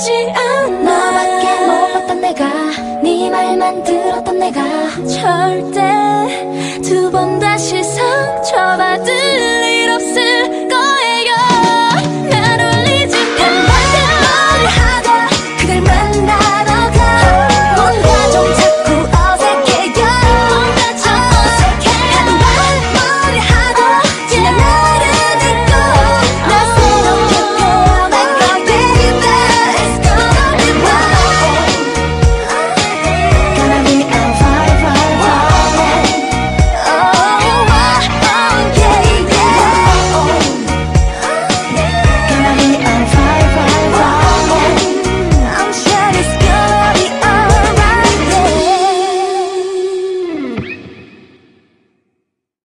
되지 않아. 너밖에 못 봤던 내가 네 말만 들었던 내가. 절대 두번